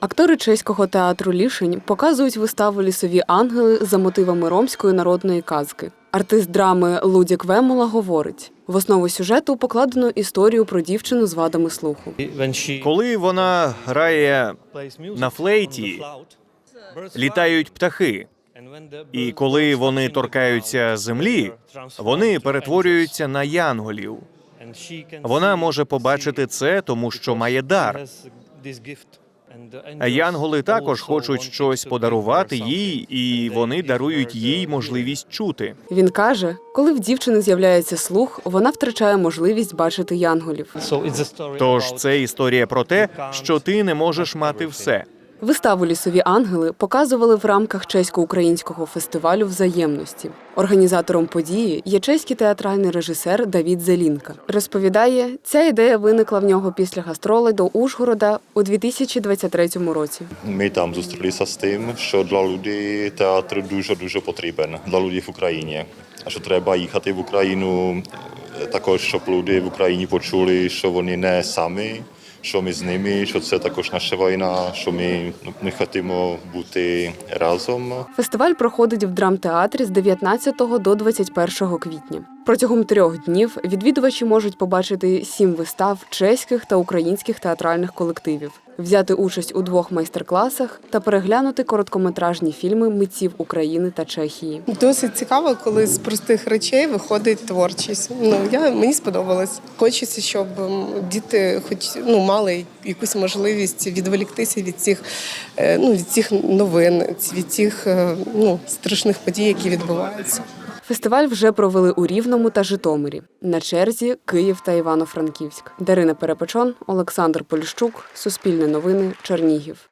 Актори чеського театру Лішень показують виставу Лісові ангели за мотивами ромської народної казки. Артист драми Лудік Вемола говорить: в основу сюжету покладено історію про дівчину з вадами слуху. Коли вона грає на флейті, літають птахи, і коли вони торкаються землі, вони перетворюються на янголів. Вона може побачити це, тому що має дар. А янголи також хочуть щось подарувати їй, і вони дарують їй можливість чути. Він каже, коли в дівчини з'являється слух, вона втрачає можливість бачити янголів. Тож це історія про те, що ти не можеш мати все. Виставу Лісові ангели показували в рамках чесько-українського фестивалю взаємності. Організатором події є чеський театральний режисер Давід Зелінка. Розповідає, ця ідея виникла в нього після гастролей до Ужгорода у 2023 році. Ми там зустрілися з тим, що для людей театр дуже дуже потрібен для людей в Україні. А що треба їхати в Україну е, також, щоб люди в Україні почули, що вони не самі, що ми з ними, що це також наша війна, що ми, ну, ми хочемо бути разом. Фестиваль проходить в драмтеатрі з 19 до 21 квітня. Протягом трьох днів відвідувачі можуть побачити сім вистав чеських та українських театральних колективів, взяти участь у двох майстер-класах та переглянути короткометражні фільми митців України та Чехії. Досить цікаво, коли з простих речей виходить творчість. Ну я мені сподобалось. Хочеться, щоб діти, хоч ну мали якусь можливість відволіктися від цих е, ну від цих новин, від цих е, ну страшних подій, які відбуваються. Фестиваль вже провели у Рівному та Житомирі. На черзі Київ та Івано-Франківськ. Дарина Перепечон, Олександр Поліщук, Суспільне новини, Чернігів.